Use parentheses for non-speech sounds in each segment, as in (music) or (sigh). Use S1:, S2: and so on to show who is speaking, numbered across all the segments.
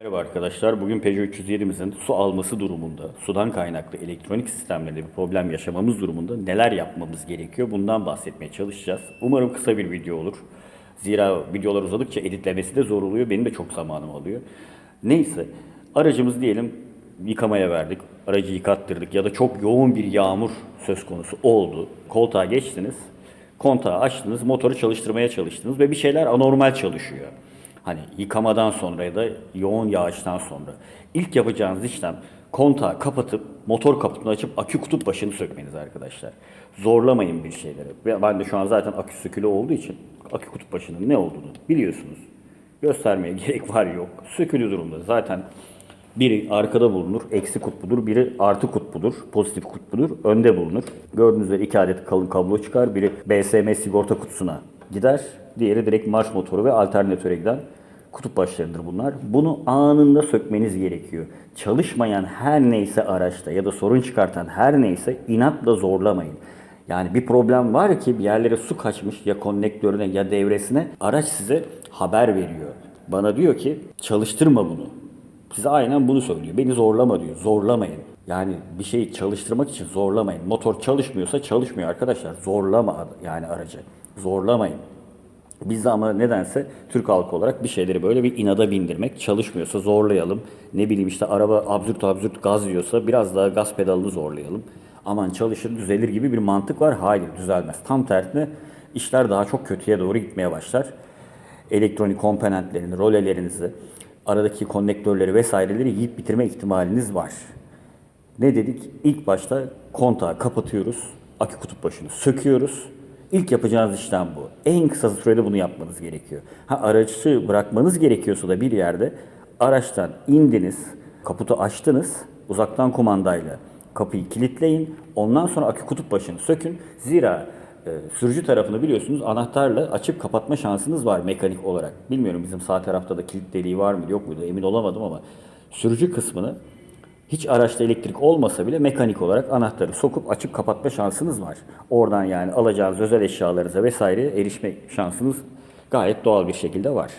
S1: Merhaba arkadaşlar. Bugün Peugeot 307'mizin su alması durumunda, sudan kaynaklı elektronik sistemlerde bir problem yaşamamız durumunda neler yapmamız gerekiyor? Bundan bahsetmeye çalışacağız. Umarım kısa bir video olur. Zira videolar uzadıkça editlemesi de zor oluyor. Benim de çok zamanım alıyor. Neyse, aracımız diyelim yıkamaya verdik. Aracı yıkattırdık ya da çok yoğun bir yağmur söz konusu oldu. Koltuğa geçtiniz. Kontağı açtınız, motoru çalıştırmaya çalıştınız ve bir şeyler anormal çalışıyor. Hani yıkamadan sonra ya da yoğun yağıştan sonra. ilk yapacağınız işlem kontağı kapatıp motor kaputunu açıp akü kutup başını sökmeniz arkadaşlar. Zorlamayın bir şeyleri. Ben de şu an zaten akü sökülü olduğu için akü kutup başının ne olduğunu biliyorsunuz. Göstermeye (laughs) gerek var yok. Sökülü durumda. Zaten biri arkada bulunur, eksi kutbudur. Biri artı kutbudur, pozitif kutbudur. Önde bulunur. Gördüğünüz üzere iki adet kalın kablo çıkar. Biri BSM sigorta kutusuna gider. Diğeri direkt marş motoru ve alternatöre giden kutup başlarıdır bunlar. Bunu anında sökmeniz gerekiyor. Çalışmayan her neyse araçta ya da sorun çıkartan her neyse inatla zorlamayın. Yani bir problem var ki bir yerlere su kaçmış ya konnektörüne ya devresine araç size haber veriyor. Bana diyor ki çalıştırma bunu. Size aynen bunu söylüyor. Beni zorlama diyor. Zorlamayın. Yani bir şeyi çalıştırmak için zorlamayın. Motor çalışmıyorsa çalışmıyor arkadaşlar. Zorlama yani aracı. Zorlamayın. Biz de ama nedense Türk halkı olarak bir şeyleri böyle bir inada bindirmek, çalışmıyorsa zorlayalım. Ne bileyim işte araba absürt absürt gaz yiyorsa biraz daha gaz pedalını zorlayalım. Aman çalışır düzelir gibi bir mantık var. Hayır düzelmez. Tam tersine işler daha çok kötüye doğru gitmeye başlar. Elektronik komponentlerini, rolelerinizi, aradaki konnektörleri vesaireleri yiyip bitirme ihtimaliniz var. Ne dedik? İlk başta kontağı kapatıyoruz. Akü kutup başını söküyoruz. İlk yapacağınız işlem bu. En kısa sürede bunu yapmanız gerekiyor. Ha aracı bırakmanız gerekiyorsa da bir yerde araçtan indiniz, kaputu açtınız, uzaktan kumandayla kapıyı kilitleyin. Ondan sonra akü kutup başını sökün. Zira e, sürücü tarafını biliyorsunuz anahtarla açıp kapatma şansınız var mekanik olarak. Bilmiyorum bizim sağ tarafta da kilit deliği var mı yok muydu emin olamadım ama sürücü kısmını hiç araçta elektrik olmasa bile mekanik olarak anahtarı sokup açıp kapatma şansınız var. Oradan yani alacağınız özel eşyalarınıza vesaire erişme şansınız gayet doğal bir şekilde var.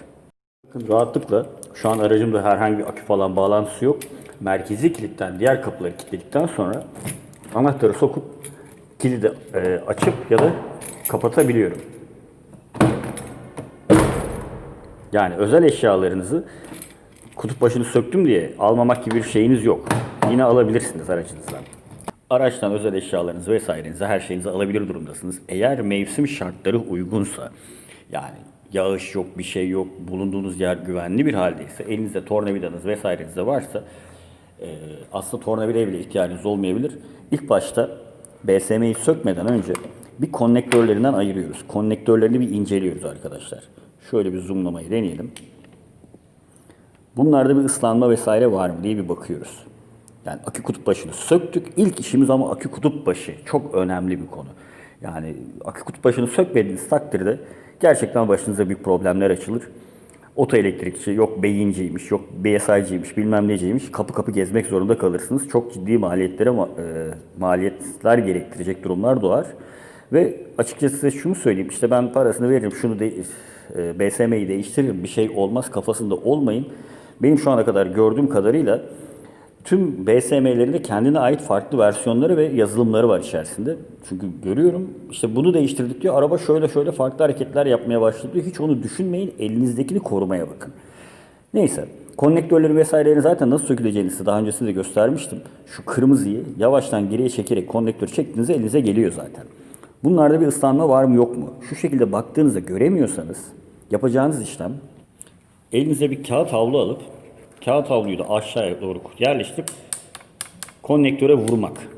S1: Bakın rahatlıkla şu an aracımda herhangi bir akü falan bağlantısı yok. Merkezi kilitten diğer kapıları kilitledikten sonra anahtarı sokup kilidi e, açıp ya da kapatabiliyorum. Yani özel eşyalarınızı kutup başını söktüm diye almamak gibi bir şeyiniz yok. Yine alabilirsiniz aracınızdan. Araçtan özel eşyalarınızı vesairenizi her şeyinizi alabilir durumdasınız. Eğer mevsim şartları uygunsa yani yağış yok bir şey yok bulunduğunuz yer güvenli bir haldeyse elinizde tornavidanız vesaireniz de varsa e, aslında tornavidaya bile ihtiyacınız olmayabilir. İlk başta BSM'yi sökmeden önce bir konnektörlerinden ayırıyoruz. Konnektörlerini bir inceliyoruz arkadaşlar. Şöyle bir zoomlamayı deneyelim. Bunlarda bir ıslanma vesaire var mı diye bir bakıyoruz. Yani akü kutup başını söktük. İlk işimiz ama akü kutup başı. Çok önemli bir konu. Yani akü kutup başını sökmediğiniz takdirde gerçekten başınıza büyük problemler açılır. Oto elektrikçi, yok beyinciymiş, yok BSI'ciymiş, bilmem neciymiş. Kapı kapı gezmek zorunda kalırsınız. Çok ciddi maliyetlere, ma- maliyetler gerektirecek durumlar doğar. Ve açıkçası size şunu söyleyeyim. işte ben parasını veririm, şunu de, e, BSM'yi değiştiririm, bir şey olmaz kafasında olmayın. Benim şu ana kadar gördüğüm kadarıyla tüm BSM'lerin de kendine ait farklı versiyonları ve yazılımları var içerisinde. Çünkü görüyorum işte bunu değiştirdik diyor. Araba şöyle şöyle farklı hareketler yapmaya başladı diyor. Hiç onu düşünmeyin. Elinizdekini korumaya bakın. Neyse. Konnektörleri vesaireleri zaten nasıl söküleceğini size daha öncesinde de göstermiştim. Şu kırmızıyı yavaştan geriye çekerek konnektörü çektiğinizde elinize geliyor zaten. Bunlarda bir ıslanma var mı yok mu? Şu şekilde baktığınızda göremiyorsanız yapacağınız işlem elinize bir kağıt havlu alıp kağıt havluyu da aşağıya doğru yerleştirip konnektöre vurmak.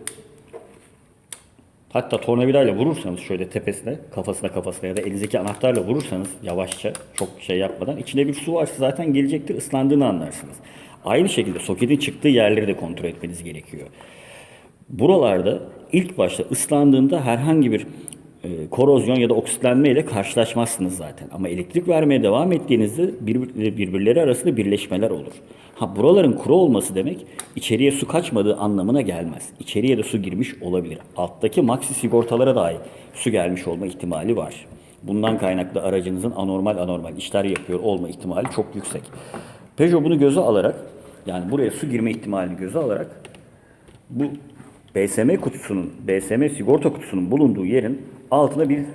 S1: Hatta tornavidayla vurursanız şöyle tepesine, kafasına kafasına ya da elinizdeki anahtarla vurursanız yavaşça çok şey yapmadan içinde bir su varsa zaten gelecektir ıslandığını anlarsınız. Aynı şekilde soketin çıktığı yerleri de kontrol etmeniz gerekiyor. Buralarda ilk başta ıslandığında herhangi bir e, korozyon ya da oksitlenme ile karşılaşmazsınız zaten. Ama elektrik vermeye devam ettiğinizde birbir- birbirleri arasında birleşmeler olur. Ha buraların kuru olması demek içeriye su kaçmadığı anlamına gelmez. İçeriye de su girmiş olabilir. Alttaki maxi sigortalara dahi su gelmiş olma ihtimali var. Bundan kaynaklı aracınızın anormal anormal işler yapıyor olma ihtimali çok yüksek. Peugeot bunu göze alarak yani buraya su girme ihtimalini göze alarak bu BSM kutusunun, BSM sigorta kutusunun bulunduğu yerin altına bir e,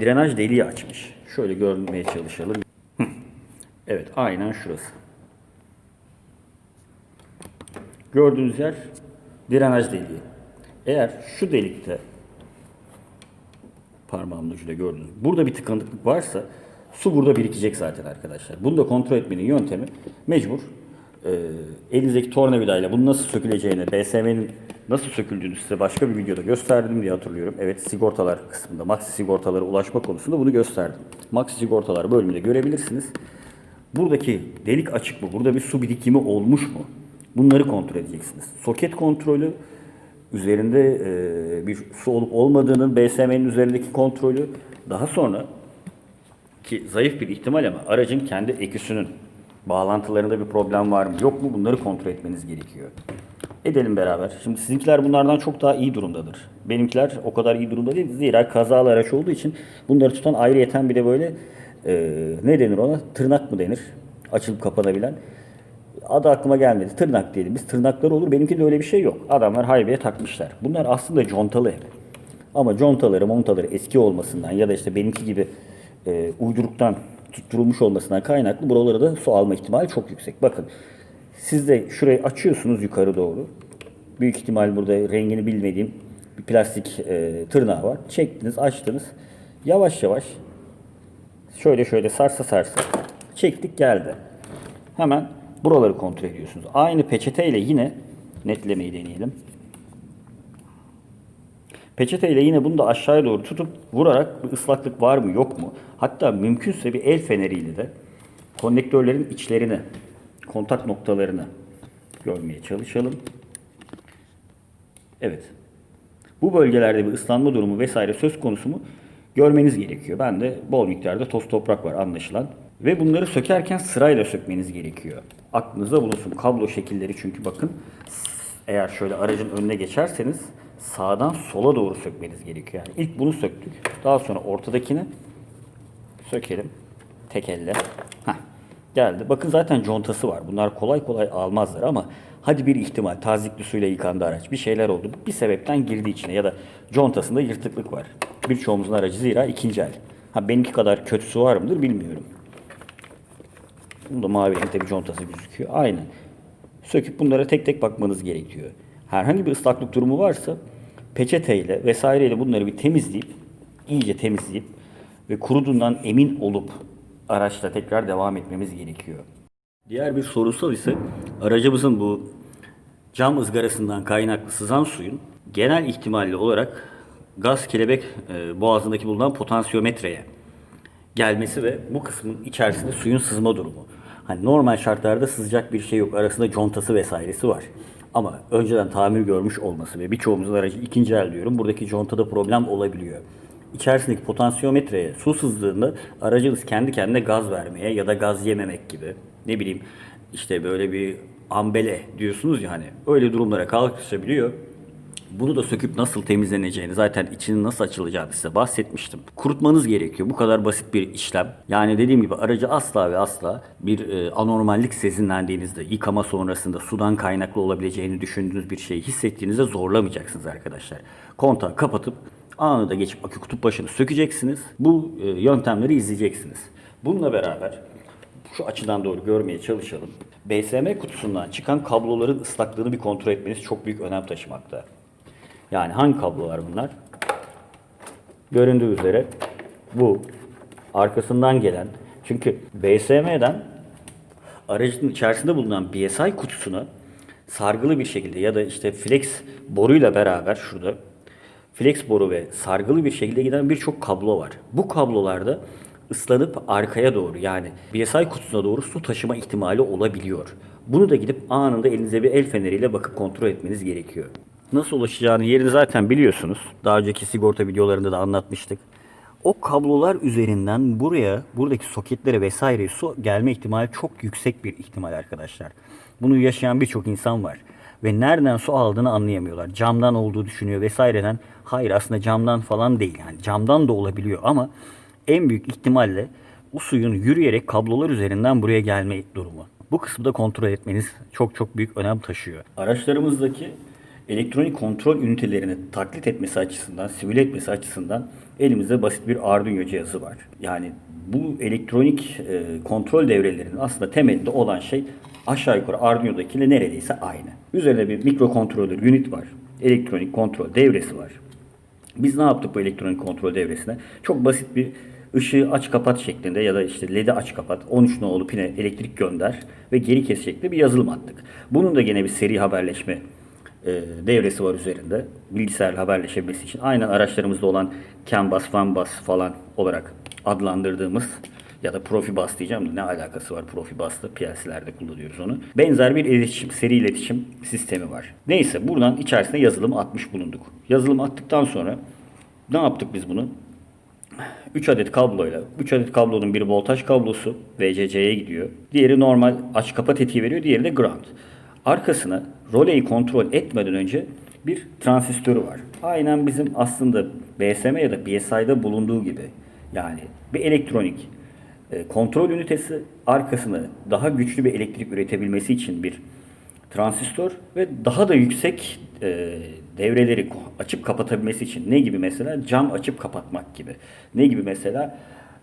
S1: drenaj deliği açmış. Şöyle görmeye çalışalım. Evet, aynen şurası. Gördüğünüz yer drenaj deliği. Eğer şu delikte parmağımın ucuyla gördüğünüz burada bir tıkanıklık varsa su burada birikecek zaten arkadaşlar. Bunu da kontrol etmenin yöntemi mecbur e, elinizdeki tornavidayla bunu nasıl söküleceğini, BSM'nin nasıl söküldüğünü size başka bir videoda gösterdim diye hatırlıyorum. Evet sigortalar kısmında Maxi sigortalara ulaşma konusunda bunu gösterdim. Maxi sigortalar bölümünde görebilirsiniz. Buradaki delik açık mı? Burada bir su birikimi olmuş mu? Bunları kontrol edeceksiniz. Soket kontrolü, üzerinde e, bir su olup olmadığının BSM'nin üzerindeki kontrolü, daha sonra ki zayıf bir ihtimal ama aracın kendi eküsünün bağlantılarında bir problem var mı yok mu bunları kontrol etmeniz gerekiyor. Edelim beraber. Şimdi sizinkiler bunlardan çok daha iyi durumdadır. Benimkiler o kadar iyi durumda değil. Zira kazalı araç olduğu için bunları tutan ayrıyeten bir de böyle e, ne denir ona? Tırnak mı denir? Açılıp kapanabilen. Adı aklıma gelmedi. Tırnak diyelim. Biz tırnakları olur. Benimki de öyle bir şey yok. Adamlar haybeye takmışlar. Bunlar aslında contalı. Ama contaları, montaları eski olmasından ya da işte benimki gibi e, uyduruktan tutturulmuş olmasından kaynaklı buralara da su alma ihtimali çok yüksek. Bakın siz de şurayı açıyorsunuz yukarı doğru. Büyük ihtimal burada rengini bilmediğim bir plastik e, tırnağı var. Çektiniz, açtınız. Yavaş yavaş şöyle şöyle sarsa sarsa çektik geldi. Hemen buraları kontrol ediyorsunuz. Aynı peçeteyle yine netlemeyi deneyelim. Peçeteyle yine bunu da aşağıya doğru tutup vurarak bir ıslaklık var mı yok mu? Hatta mümkünse bir el feneriyle de konnektörlerin içlerini, kontak noktalarını görmeye çalışalım. Evet. Bu bölgelerde bir ıslanma durumu vesaire söz konusu mu görmeniz gerekiyor. Ben de bol miktarda toz toprak var anlaşılan. Ve bunları sökerken sırayla sökmeniz gerekiyor. Aklınızda bulunsun. Kablo şekilleri çünkü bakın eğer şöyle aracın önüne geçerseniz sağdan sola doğru sökmeniz gerekiyor. Yani ilk bunu söktük. Daha sonra ortadakini sökelim. Tek elle. Heh, geldi. Bakın zaten contası var. Bunlar kolay kolay almazlar ama hadi bir ihtimal tazikli suyla yıkandı araç. Bir şeyler oldu. Bir sebepten girdi içine ya da contasında yırtıklık var. Birçoğumuzun aracı zira ikinci el. Ha benimki kadar kötüsü var mıdır bilmiyorum. Bunda mavi renkte bir contası gözüküyor. Aynen. Söküp bunlara tek tek bakmanız gerekiyor. Herhangi bir ıslaklık durumu varsa peçeteyle vesaireyle bunları bir temizleyip, iyice temizleyip ve kuruduğundan emin olup araçla tekrar devam etmemiz gerekiyor. Diğer bir sorusal ise aracımızın bu cam ızgarasından kaynaklı sızan suyun genel ihtimalli olarak gaz kelebek e, boğazındaki bulunan potansiyometreye gelmesi ve bu kısmın içerisinde suyun sızma durumu. Hani normal şartlarda sızacak bir şey yok. Arasında contası vesairesi var. Ama önceden tamir görmüş olması ve birçoğumuzun aracı ikinci el diyorum. Buradaki contada problem olabiliyor. İçerisindeki potansiyometreye su sızdığında aracınız kendi kendine gaz vermeye ya da gaz yememek gibi ne bileyim işte böyle bir ambele diyorsunuz ya hani öyle durumlara kalkışabiliyor. Bunu da söküp nasıl temizleneceğini, zaten içinin nasıl açılacağını size bahsetmiştim. Kurutmanız gerekiyor. Bu kadar basit bir işlem. Yani dediğim gibi aracı asla ve asla bir e, anormallik sezinlendiğinizde, yıkama sonrasında sudan kaynaklı olabileceğini düşündüğünüz bir şeyi hissettiğinizde zorlamayacaksınız arkadaşlar. Kontağı kapatıp anında geçip akü kutup başını sökeceksiniz. Bu e, yöntemleri izleyeceksiniz. Bununla beraber şu açıdan doğru görmeye çalışalım. BSM kutusundan çıkan kabloların ıslaklığını bir kontrol etmeniz çok büyük önem taşımakta. Yani hangi kablolar bunlar? Göründüğü üzere bu arkasından gelen çünkü BSM'den aracın içerisinde bulunan BSI kutusuna sargılı bir şekilde ya da işte flex boruyla beraber şurada flex boru ve sargılı bir şekilde giden birçok kablo var. Bu kablolarda ıslanıp arkaya doğru yani BSI kutusuna doğru su taşıma ihtimali olabiliyor. Bunu da gidip anında elinize bir el feneriyle bakıp kontrol etmeniz gerekiyor. Nasıl ulaşacağını yerini zaten biliyorsunuz. Daha önceki sigorta videolarında da anlatmıştık. O kablolar üzerinden buraya, buradaki soketlere vesaire su gelme ihtimali çok yüksek bir ihtimal arkadaşlar. Bunu yaşayan birçok insan var. Ve nereden su aldığını anlayamıyorlar. Camdan olduğu düşünüyor vesaireden. Hayır aslında camdan falan değil. Yani camdan da olabiliyor ama en büyük ihtimalle o suyun yürüyerek kablolar üzerinden buraya gelme durumu. Bu kısımda kontrol etmeniz çok çok büyük önem taşıyor. Araçlarımızdaki elektronik kontrol ünitelerini taklit etmesi açısından, simüle etmesi açısından elimizde basit bir Arduino cihazı var. Yani bu elektronik e, kontrol devrelerinin aslında temelinde olan şey aşağı yukarı Arduino'dakiyle neredeyse aynı. Üzerinde bir mikrokontroller unit var. Elektronik kontrol devresi var. Biz ne yaptık bu elektronik kontrol devresine? Çok basit bir ışığı aç kapat şeklinde ya da işte LED'i aç kapat 13 nolu pine elektrik gönder ve geri kes şeklinde bir yazılım attık. Bunun da gene bir seri haberleşme devresi var üzerinde. Bilgisayarla haberleşebilmesi için. Aynen araçlarımızda olan CAN bus, FAN bus falan olarak adlandırdığımız ya da Profibus diyeceğim de ne alakası var Profibus'la PLC'lerde kullanıyoruz onu. Benzer bir iletişim, seri iletişim sistemi var. Neyse buradan içerisine yazılım atmış bulunduk. Yazılım attıktan sonra ne yaptık biz bunu? 3 adet kabloyla, 3 adet kablonun biri voltaj kablosu VCC'ye gidiyor. Diğeri normal aç kapa tetiği veriyor, diğeri de ground. Arkasına roleyi kontrol etmeden önce bir transistörü var. Aynen bizim aslında BSM ya da BSI'da bulunduğu gibi. Yani bir elektronik e, kontrol ünitesi arkasına daha güçlü bir elektrik üretebilmesi için bir transistör ve daha da yüksek e, devreleri açıp kapatabilmesi için. Ne gibi mesela? Cam açıp kapatmak gibi. Ne gibi mesela?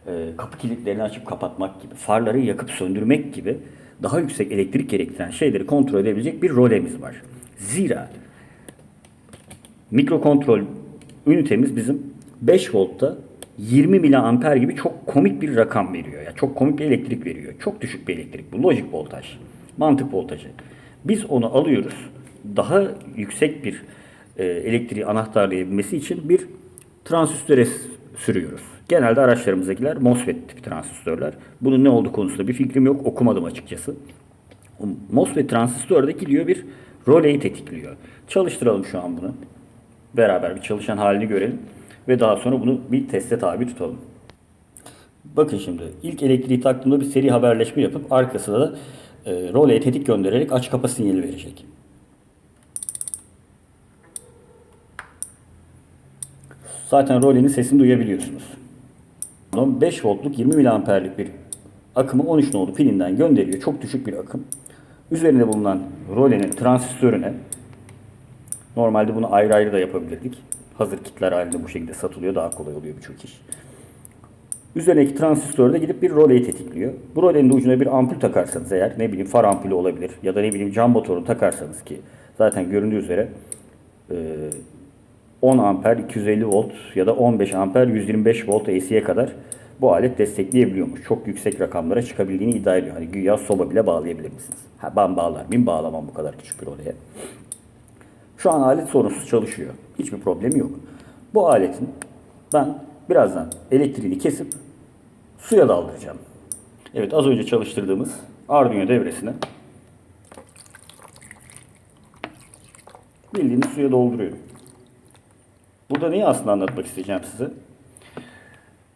S1: E, kapı kilitlerini açıp kapatmak gibi. Farları yakıp söndürmek gibi daha yüksek elektrik gerektiren şeyleri kontrol edebilecek bir rolemiz var. Zira mikrokontrol ünitemiz bizim 5 voltta 20 miliamper gibi çok komik bir rakam veriyor. Ya çok komik bir elektrik veriyor. Çok düşük bir elektrik bu. Lojik voltaj. Mantık voltajı. Biz onu alıyoruz. Daha yüksek bir e, elektriği anahtarlayabilmesi için bir transistöre sürüyoruz. Genelde araçlarımızdakiler MOSFET tipi transistörler. Bunun ne olduğu konusunda bir fikrim yok. Okumadım açıkçası. MOSFET transistör de gidiyor bir roleyi tetikliyor. Çalıştıralım şu an bunu. Beraber bir çalışan halini görelim. Ve daha sonra bunu bir teste tabi tutalım. Bakın şimdi ilk elektriği taktığımda bir seri haberleşme yapıp arkasına da e, roleye tetik göndererek aç kapa sinyali verecek. Zaten rolenin sesini duyabiliyorsunuz. 5 voltluk 20 miliamperlik bir akımı 13 nolu pininden gönderiyor. Çok düşük bir akım. Üzerinde bulunan rolenin transistörüne normalde bunu ayrı ayrı da yapabilirdik. Hazır kitler halinde bu şekilde satılıyor. Daha kolay oluyor birçok iş. Üzerindeki transistörde gidip bir roleyi tetikliyor. Bu rolenin de ucuna bir ampul takarsanız eğer ne bileyim far ampulü olabilir ya da ne bileyim cam motoru takarsanız ki zaten göründüğü üzere 10 amper 250 volt ya da 15 amper 125 volt AC'ye kadar bu alet destekleyebiliyormuş. Çok yüksek rakamlara çıkabildiğini iddia ediyor. Hani güya soba bile bağlayabilir misiniz? Ha, ben bağlar mıyım? Bağlamam bu kadar küçük bir olaya. Şu an alet sorunsuz çalışıyor. Hiçbir problemi yok. Bu aletin ben birazdan elektriğini kesip suya daldıracağım. Evet az önce çalıştırdığımız Arduino devresine bildiğiniz suya dolduruyorum. Burada neyi aslında anlatmak isteyeceğim size?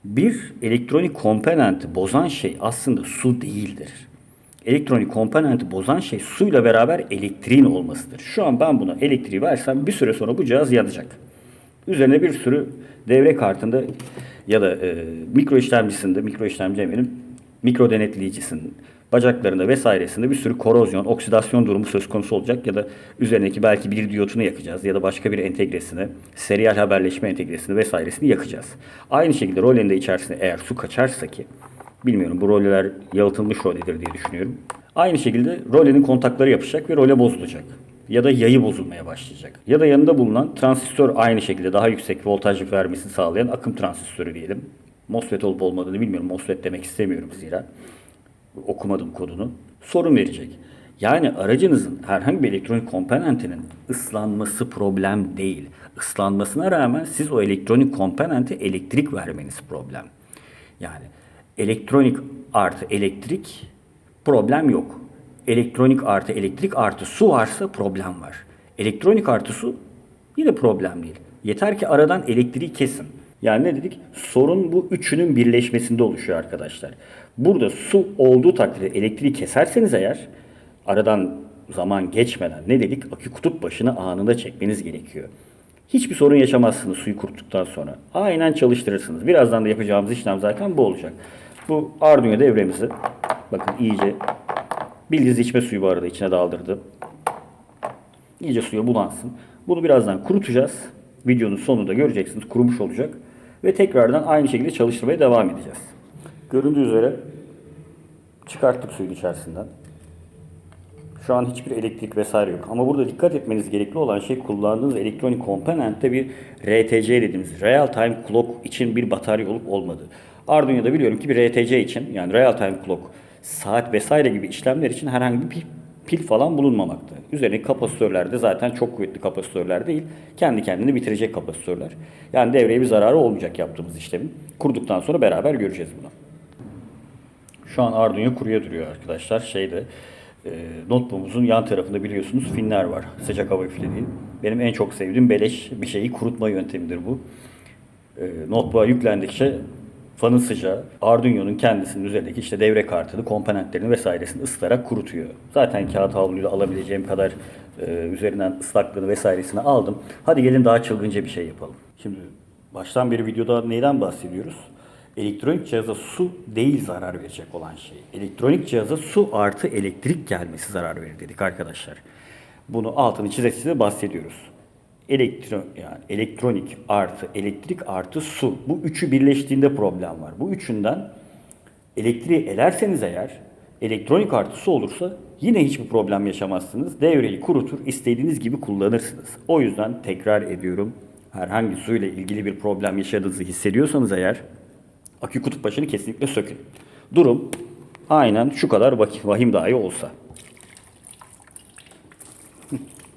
S1: Bir elektronik komponenti bozan şey aslında su değildir. Elektronik komponenti bozan şey suyla beraber elektriğin olmasıdır. Şu an ben buna elektriği versem bir süre sonra bu cihaz yanacak. Üzerine bir sürü devre kartında ya da e, mikro işlemcisinde, mikro işlemci eminim, mikro denetleyicisinin bacaklarında vesairesinde bir sürü korozyon, oksidasyon durumu söz konusu olacak ya da üzerindeki belki bir diyotunu yakacağız ya da başka bir entegresini, serial haberleşme entegresini vesairesini yakacağız. Aynı şekilde rolinde içerisine eğer su kaçarsa ki bilmiyorum bu roller yalıtılmış roledir diye düşünüyorum. Aynı şekilde rolenin kontakları yapışacak ve role bozulacak ya da yayı bozulmaya başlayacak. Ya da yanında bulunan transistör aynı şekilde daha yüksek voltaj vermesini sağlayan akım transistörü diyelim. MOSFET olup olmadığını bilmiyorum. MOSFET demek istemiyorum zira. Okumadım kodunu. Sorun verecek. Yani aracınızın herhangi bir elektronik komponentinin ıslanması problem değil. Islanmasına rağmen siz o elektronik komponente elektrik vermeniz problem. Yani elektronik artı elektrik problem yok. Elektronik artı elektrik artı su varsa problem var. Elektronik artı su yine problem değil. Yeter ki aradan elektriği kesin. Yani ne dedik? Sorun bu üçünün birleşmesinde oluşuyor arkadaşlar. Burada su olduğu takdirde elektriği keserseniz eğer aradan zaman geçmeden ne dedik? Akü kutup başını anında çekmeniz gerekiyor. Hiçbir sorun yaşamazsınız suyu kuruttuktan sonra. Aynen çalıştırırsınız. Birazdan da yapacağımız işlem zaten bu olacak. Bu Arduino devremizi bakın iyice Bildiğiniz içme suyu bu arada içine daldırdım. İyice suya bulansın. Bunu birazdan kurutacağız. Videonun sonunda göreceksiniz kurumuş olacak. Ve tekrardan aynı şekilde çalıştırmaya devam edeceğiz. Göründüğü üzere çıkarttık suyun içerisinden. Şu an hiçbir elektrik vesaire yok. Ama burada dikkat etmeniz gerekli olan şey kullandığınız elektronik komponentte bir RTC dediğimiz Real Time Clock için bir batarya olup olmadığı. Arduino'da biliyorum ki bir RTC için yani Real Time Clock, saat vesaire gibi işlemler için herhangi bir pil, falan bulunmamakta. Üzerindeki kapasitörler de zaten çok kuvvetli kapasitörler değil. Kendi kendini bitirecek kapasitörler. Yani devreye bir zararı olmayacak yaptığımız işlemin. Kurduktan sonra beraber göreceğiz bunu. Şu an Arduino kuruya duruyor arkadaşlar. Şeyde e, notebook'umuzun yan tarafında biliyorsunuz finler var. Sıcak hava üflediği. Benim en çok sevdiğim beleş bir şeyi kurutma yöntemidir bu. E, notebook'a yüklendikçe fanın sıcağı Arduino'nun kendisinin üzerindeki işte devre kartını, komponentlerini vesairesini ısıtarak kurutuyor. Zaten kağıt havluyla alabileceğim kadar e, üzerinden ıslaklığını vesairesini aldım. Hadi gelin daha çılgınca bir şey yapalım. Şimdi baştan beri videoda neyden bahsediyoruz? Elektronik cihaza su değil zarar verecek olan şey. Elektronik cihaza su artı elektrik gelmesi zarar verir dedik arkadaşlar. Bunu altını çize çize bahsediyoruz. Elektro, yani elektronik artı elektrik artı su. Bu üçü birleştiğinde problem var. Bu üçünden elektriği elerseniz eğer elektronik artı su olursa yine hiçbir problem yaşamazsınız. Devreyi kurutur, istediğiniz gibi kullanırsınız. O yüzden tekrar ediyorum. Herhangi suyla ilgili bir problem yaşadığınızı hissediyorsanız eğer akü kutup başını kesinlikle sökün. Durum aynen şu kadar vah- vahim dahi olsa.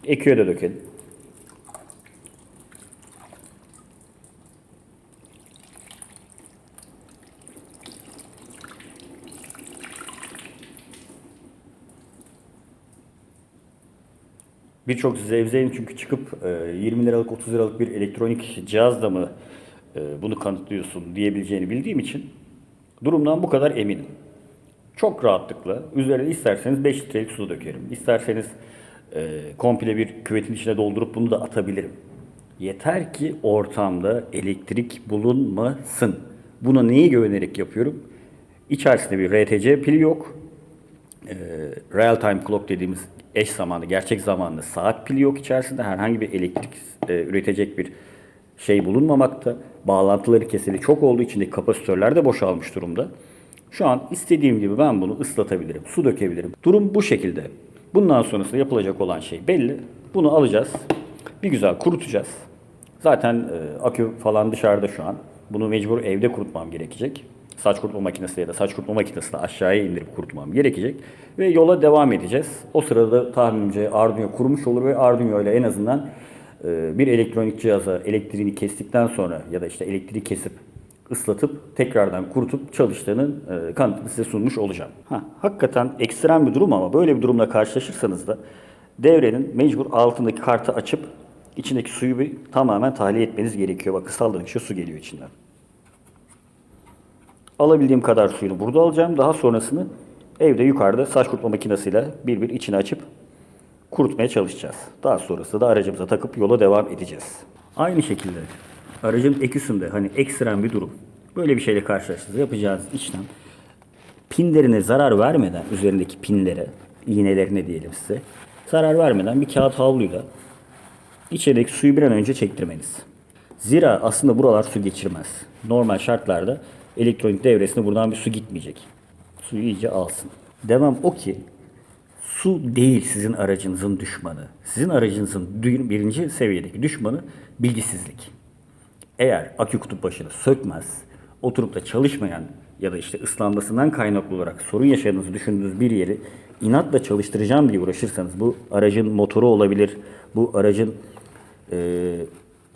S1: Eküye de dökelim. Birçok zevzeğin çünkü çıkıp e, 20 liralık 30 liralık bir elektronik cihazla mı e, bunu kanıtlıyorsun diyebileceğini bildiğim için durumdan bu kadar eminim. Çok rahatlıkla üzerine isterseniz 5 litrelik su dökerim. İsterseniz e, komple bir küvetin içine doldurup bunu da atabilirim. Yeter ki ortamda elektrik bulunmasın. Buna neyi güvenerek yapıyorum? İçerisinde bir RTC pili yok e, real time clock dediğimiz eş zamanlı, gerçek zamanlı saat pili yok içerisinde. Herhangi bir elektrik e, üretecek bir şey bulunmamakta. Bağlantıları kesili çok olduğu için de kapasitörler de boşalmış durumda. Şu an istediğim gibi ben bunu ıslatabilirim, su dökebilirim. Durum bu şekilde. Bundan sonrasında yapılacak olan şey belli. Bunu alacağız, bir güzel kurutacağız. Zaten e, akü falan dışarıda şu an. Bunu mecbur evde kurutmam gerekecek. Saç kurutma makinesi ya da saç kurutma makinesini aşağıya indirip kurutmam gerekecek. Ve yola devam edeceğiz. O sırada tahminimce Arduino kurumuş olur ve Arduino ile en azından e, bir elektronik cihaza elektriğini kestikten sonra ya da işte elektriği kesip ıslatıp tekrardan kurutup çalıştığının e, kanıtını size sunmuş olacağım. Ha, hakikaten ekstrem bir durum ama böyle bir durumla karşılaşırsanız da devrenin mecbur altındaki kartı açıp içindeki suyu bir tamamen tahliye etmeniz gerekiyor. Bakın salladıkça su geliyor içinden. Alabildiğim kadar suyunu burada alacağım. Daha sonrasını evde yukarıda saç kurutma makinesiyle bir bir içini açıp kurutmaya çalışacağız. Daha sonrasında da aracımıza takıp yola devam edeceğiz. Aynı şekilde aracın eküsünde hani ekstrem bir durum. Böyle bir şeyle karşılaştığınızda yapacağınız işlem pinlerine zarar vermeden üzerindeki pinlere, iğnelerine diyelim size zarar vermeden bir kağıt havluyla içerideki suyu bir an önce çektirmeniz. Zira aslında buralar su geçirmez. Normal şartlarda elektronik devresine buradan bir su gitmeyecek. Suyu iyice alsın. Demem o ki su değil sizin aracınızın düşmanı. Sizin aracınızın birinci seviyedeki düşmanı bilgisizlik. Eğer akü kutup başını sökmez, oturup da çalışmayan ya da işte ıslanmasından kaynaklı olarak sorun yaşadığınızı düşündüğünüz bir yeri inatla çalıştıracağım diye uğraşırsanız bu aracın motoru olabilir, bu aracın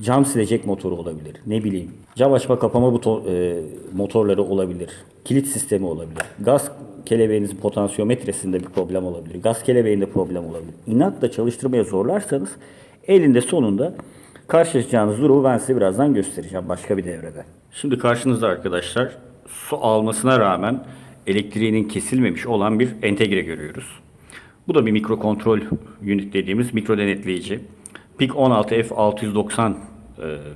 S1: cam silecek motoru olabilir, ne bileyim cam açma kapama buton, e, motorları olabilir, kilit sistemi olabilir, gaz kelebeğinizin potansiyometresinde bir problem olabilir, gaz kelebeğinde problem olabilir. İnatla çalıştırmaya zorlarsanız elinde sonunda karşılaşacağınız durumu ben size birazdan göstereceğim başka bir devrede. Şimdi karşınızda arkadaşlar su almasına rağmen elektriğinin kesilmemiş olan bir entegre görüyoruz. Bu da bir mikro kontrol unit dediğimiz mikro denetleyici. PIC 16F690 e,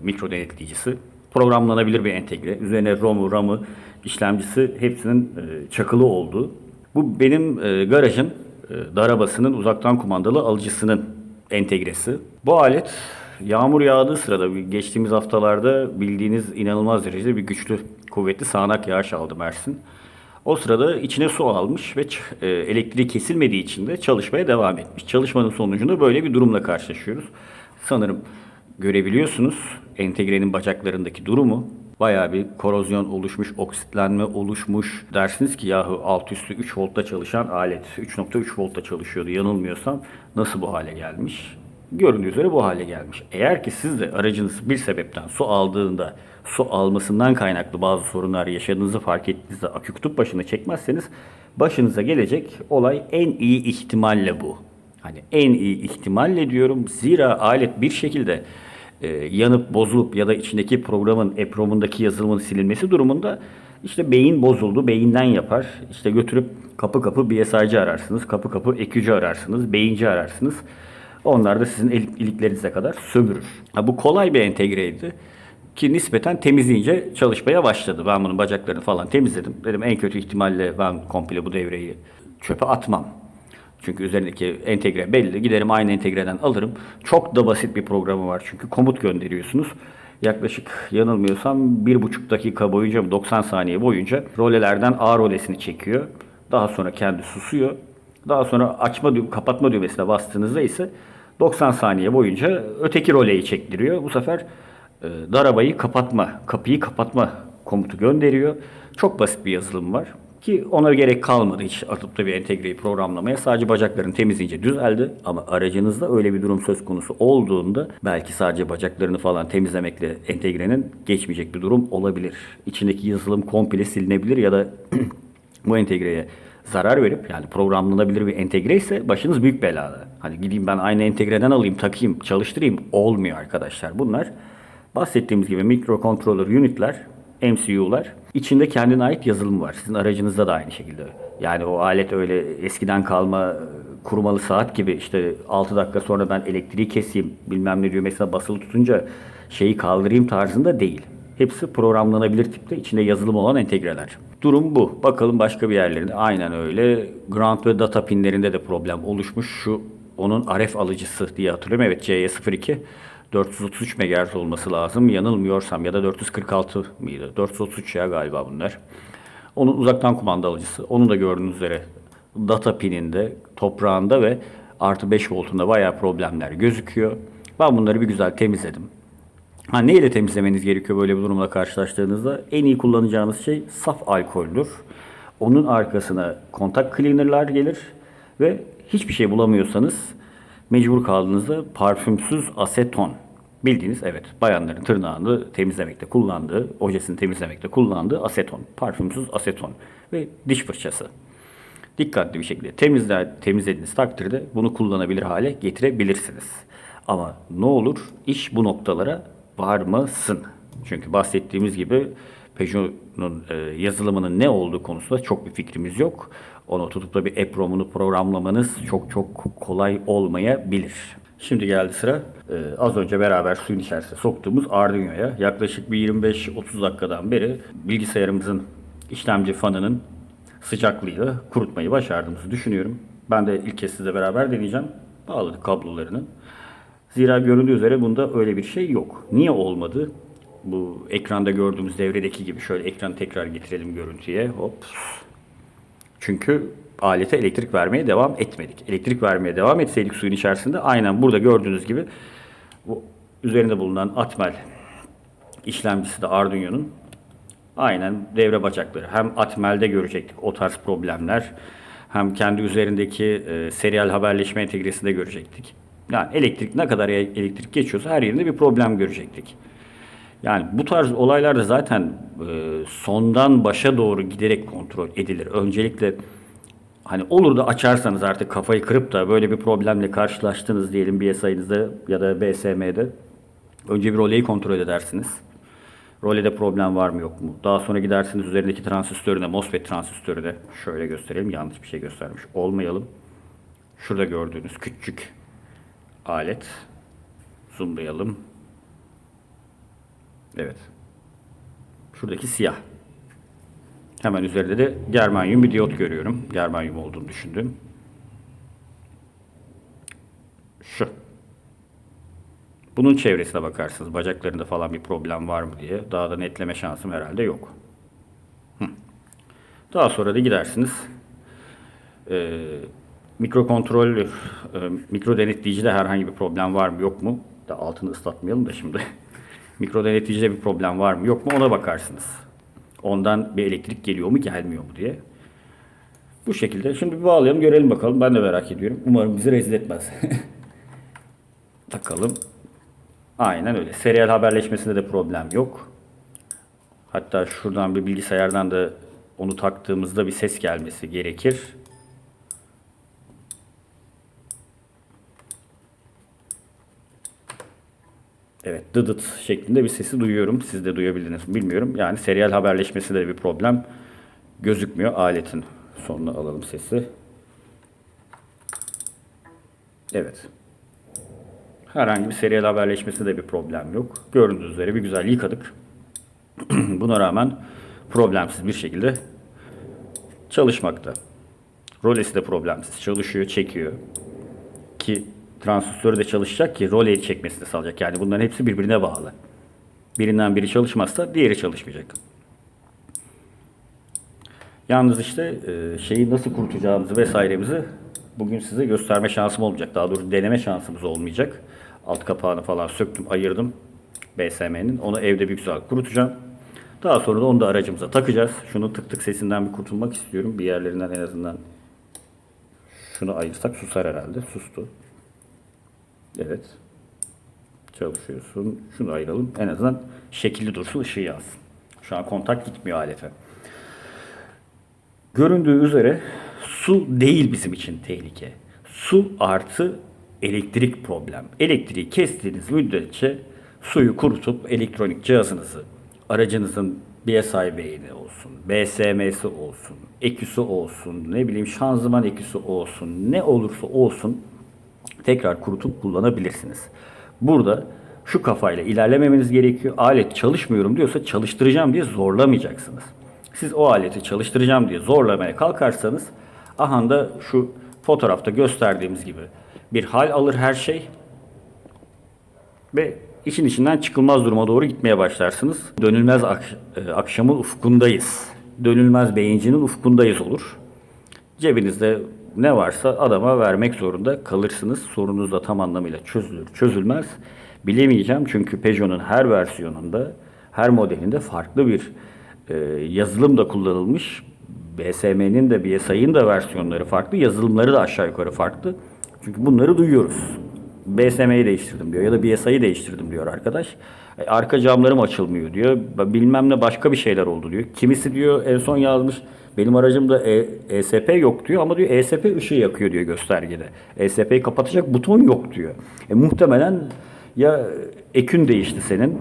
S1: mikro denetleyicisi. Programlanabilir bir entegre. Üzerine ROM'u, RAM'ı, işlemcisi hepsinin e, çakılı olduğu. Bu benim e, garajın e, darabasının uzaktan kumandalı alıcısının entegresi. Bu alet yağmur yağdığı sırada geçtiğimiz haftalarda bildiğiniz inanılmaz derecede bir güçlü kuvvetli sağanak yağış aldı Mersin. O sırada içine su almış ve e, elektriği kesilmediği için de çalışmaya devam etmiş. Çalışmanın sonucunda böyle bir durumla karşılaşıyoruz. Sanırım görebiliyorsunuz entegrenin bacaklarındaki durumu. Bayağı bir korozyon oluşmuş, oksitlenme oluşmuş. Dersiniz ki yahu alt üstü 3 voltta çalışan alet 3.3 voltta çalışıyordu yanılmıyorsam nasıl bu hale gelmiş? Göründüğü üzere bu hale gelmiş. Eğer ki siz de aracınız bir sebepten su aldığında su almasından kaynaklı bazı sorunlar yaşadığınızı fark ettiğinizde akü kutup başına çekmezseniz başınıza gelecek olay en iyi ihtimalle bu. Hani en iyi ihtimalle diyorum zira alet bir şekilde e, yanıp bozulup ya da içindeki programın EPROM'undaki yazılımın silinmesi durumunda işte beyin bozuldu, beyinden yapar. İşte götürüp kapı kapı BSI'ci ararsınız, kapı kapı EQ'cu ararsınız, beyinci ararsınız. Onlar da sizin iliklerinize kadar sömürür. Ha, bu kolay bir entegreydi ki nispeten temizleyince çalışmaya başladı. Ben bunun bacaklarını falan temizledim. Dedim en kötü ihtimalle ben komple bu devreyi çöpe atmam. Çünkü üzerindeki entegre belli. Giderim aynı entegreden alırım. Çok da basit bir programı var. Çünkü komut gönderiyorsunuz. Yaklaşık yanılmıyorsam bir buçuk dakika boyunca 90 saniye boyunca rolelerden A rolesini çekiyor. Daha sonra kendi susuyor. Daha sonra açma dü- kapatma düğmesine bastığınızda ise 90 saniye boyunca öteki roleyi çektiriyor. Bu sefer darabayı kapatma, kapıyı kapatma komutu gönderiyor. Çok basit bir yazılım var. Ki ona gerek kalmadı hiç atıp da bir entegreyi programlamaya. Sadece bacaklarını temizleyince düzeldi. Ama aracınızda öyle bir durum söz konusu olduğunda belki sadece bacaklarını falan temizlemekle entegrenin geçmeyecek bir durum olabilir. İçindeki yazılım komple silinebilir ya da (clears throat) bu entegreye zarar verip yani programlanabilir bir entegre ise başınız büyük belada. Hani gideyim ben aynı entegreden alayım, takayım, çalıştırayım olmuyor arkadaşlar. Bunlar bahsettiğimiz gibi mikrocontroller unitler, MCU'lar içinde kendine ait yazılım var. Sizin aracınızda da aynı şekilde. Yani o alet öyle eskiden kalma kurmalı saat gibi işte 6 dakika sonra ben elektriği keseyim bilmem ne mesela basılı tutunca şeyi kaldırayım tarzında değil. Hepsi programlanabilir tipte içinde yazılım olan entegreler. Durum bu. Bakalım başka bir yerlerinde. Aynen öyle. Ground ve data pinlerinde de problem oluşmuş. Şu onun RF alıcısı diye hatırlıyorum. Evet CE02 433 MHz olması lazım. Yanılmıyorsam ya da 446 mıydı? 433 ya galiba bunlar. Onun uzaktan kumanda alıcısı. Onu da gördüğünüz üzere data pininde, toprağında ve artı 5 voltunda bayağı problemler gözüküyor. Ben bunları bir güzel temizledim. Ha, neyle temizlemeniz gerekiyor böyle bir durumla karşılaştığınızda? En iyi kullanacağınız şey saf alkoldür. Onun arkasına kontak cleaner'lar gelir ve hiçbir şey bulamıyorsanız mecbur kaldığınızda parfümsüz aseton. Bildiğiniz evet bayanların tırnağını temizlemekte kullandığı, ojesini temizlemekte kullandığı aseton. Parfümsüz aseton ve diş fırçası. Dikkatli bir şekilde temizler, temizlediğiniz takdirde bunu kullanabilir hale getirebilirsiniz. Ama ne olur iş bu noktalara varmasın. Çünkü bahsettiğimiz gibi Peugeot'un e, yazılımının ne olduğu konusunda çok bir fikrimiz yok. Onu tutup da bir EPROM'unu programlamanız çok çok kolay olmayabilir. Şimdi geldi sıra e, az önce beraber suyun içerisine soktuğumuz Arduino'ya. Yaklaşık bir 25-30 dakikadan beri bilgisayarımızın işlemci fanının sıcaklığıyla kurutmayı başardığımızı düşünüyorum. Ben de ilk kez sizle beraber deneyeceğim. Bağladık kablolarını. Zira göründüğü üzere bunda öyle bir şey yok. Niye olmadı? Bu ekranda gördüğümüz devredeki gibi şöyle ekranı tekrar getirelim görüntüye. Hop. Çünkü alete elektrik vermeye devam etmedik. Elektrik vermeye devam etseydik suyun içerisinde aynen burada gördüğünüz gibi bu üzerinde bulunan Atmel işlemcisi de Arduino'nun aynen devre bacakları. Hem Atmel'de görecektik o tarz problemler hem kendi üzerindeki e, serial haberleşme entegresinde görecektik. Yani elektrik ne kadar elektrik geçiyorsa her yerinde bir problem görecektik. Yani bu tarz olaylarda zaten e, sondan başa doğru giderek kontrol edilir. Öncelikle hani olur da açarsanız artık kafayı kırıp da böyle bir problemle karşılaştınız diyelim BSI'nizde ya da BSM'de. Önce bir roleyi kontrol edersiniz. Rolede problem var mı yok mu? Daha sonra gidersiniz üzerindeki transistörüne, MOSFET transistörüne. Şöyle gösterelim. Yanlış bir şey göstermiş olmayalım. Şurada gördüğünüz küçük alet. Zoomlayalım. Evet. Şuradaki siyah. Hemen üzerinde de germanyum bir diyot görüyorum. Germanyum olduğunu düşündüm. Şu. Bunun çevresine bakarsınız. Bacaklarında falan bir problem var mı diye. Daha da netleme şansım herhalde yok. Daha sonra da gidersiniz. Ee, mikro kontrol, e, mikro denetleyicide herhangi bir problem var mı yok mu? Da altını ıslatmayalım da şimdi. Mikro denetleyicide bir problem var mı yok mu ona bakarsınız. Ondan bir elektrik geliyor mu gelmiyor mu diye. Bu şekilde. Şimdi bir bağlayalım görelim bakalım. Ben de merak ediyorum. Umarım bizi rezil etmez. (laughs) Takalım. Aynen öyle. Serial haberleşmesinde de problem yok. Hatta şuradan bir bilgisayardan da onu taktığımızda bir ses gelmesi gerekir. Evet, dıdıt şeklinde bir sesi duyuyorum. Siz de duyabildiniz mi bilmiyorum. Yani serial haberleşmesinde de bir problem gözükmüyor aletin. Sonuna alalım sesi. Evet. Herhangi bir serial haberleşmesinde de bir problem yok. Gördüğünüz üzere bir güzel yıkadık. (clears throat) Buna rağmen problemsiz bir şekilde çalışmakta. Rolesi de problemsiz çalışıyor, çekiyor. Ki transistörü de çalışacak ki roleyi çekmesini sağlayacak. Yani bunların hepsi birbirine bağlı. Birinden biri çalışmazsa diğeri çalışmayacak. Yalnız işte e, şeyi nasıl kurtulacağımızı vesairemizi bugün size gösterme şansım olmayacak. Daha doğrusu deneme şansımız olmayacak. Alt kapağını falan söktüm, ayırdım BSM'nin. Onu evde bir güzel kurutacağım. Daha sonra da onu da aracımıza takacağız. Şunu tık tık sesinden bir kurtulmak istiyorum. Bir yerlerinden en azından şunu ayırsak susar herhalde. Sustu. Evet. Çalışıyorsun. Şunu ayıralım. En azından şekilli dursun, ışığı yansın. Şu an kontak gitmiyor alete. Göründüğü üzere su değil bizim için tehlike. Su artı elektrik problem. Elektriği kestiğiniz müddetçe suyu kurutup elektronik cihazınızı, aracınızın BSI olsun, BSM'si olsun, eküsü olsun, ne bileyim şanzıman eküsü olsun, ne olursa olsun tekrar kurutup kullanabilirsiniz. Burada şu kafayla ilerlememeniz gerekiyor. Alet çalışmıyorum diyorsa çalıştıracağım diye zorlamayacaksınız. Siz o aleti çalıştıracağım diye zorlamaya kalkarsanız aha da şu fotoğrafta gösterdiğimiz gibi bir hal alır her şey ve işin içinden çıkılmaz duruma doğru gitmeye başlarsınız. Dönülmez ak- e, akşamın ufkundayız. Dönülmez beyincinin ufkundayız olur. Cebinizde ne varsa adama vermek zorunda kalırsınız. Sorunuz da tam anlamıyla çözülür, çözülmez. Bilemeyeceğim çünkü Peugeot'un her versiyonunda, her modelinde farklı bir e, yazılım da kullanılmış. BSM'nin de BSI'nin de versiyonları farklı, yazılımları da aşağı yukarı farklı. Çünkü bunları duyuyoruz. BSM'yi değiştirdim diyor ya da BSI'yi değiştirdim diyor arkadaş. E, Arka camlarım açılmıyor diyor. Bilmem ne başka bir şeyler oldu diyor. Kimisi diyor en son yazmış benim aracımda e, ESP yok diyor ama diyor ESP ışığı yakıyor diyor göstergede. ESP'yi kapatacak buton yok diyor. E, muhtemelen ya ekün değişti senin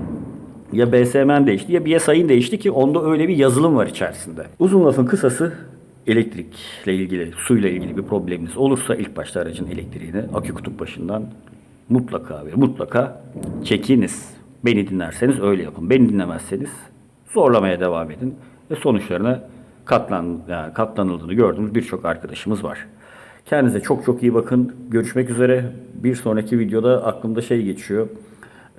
S1: ya BSM'n değişti ya BSI'nin değişti ki onda öyle bir yazılım var içerisinde. Uzun lafın kısası elektrikle ilgili, suyla ilgili bir probleminiz olursa ilk başta aracın elektriğini akü kutup başından mutlaka ve mutlaka çekiniz. Beni dinlerseniz öyle yapın. Beni dinlemezseniz zorlamaya devam edin ve sonuçlarına katlan, katlanıldığını gördüğümüz birçok arkadaşımız var. Kendinize çok çok iyi bakın. Görüşmek üzere. Bir sonraki videoda aklımda şey geçiyor.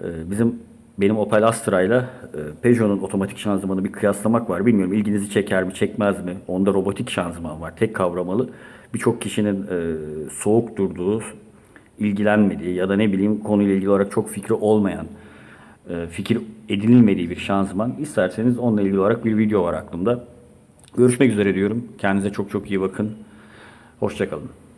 S1: Ee, Bizim benim Opel Astra ile e, Peugeot'un otomatik şanzımanı bir kıyaslamak var. Bilmiyorum ilginizi çeker mi çekmez mi? Onda robotik şanzıman var. Tek kavramalı. Birçok kişinin e, soğuk durduğu, ilgilenmediği ya da ne bileyim konuyla ilgili olarak çok fikri olmayan, e, fikir edinilmediği bir şanzıman. İsterseniz onunla ilgili olarak bir video var aklımda. Görüşmek üzere diyorum. Kendinize çok çok iyi bakın. Hoşçakalın.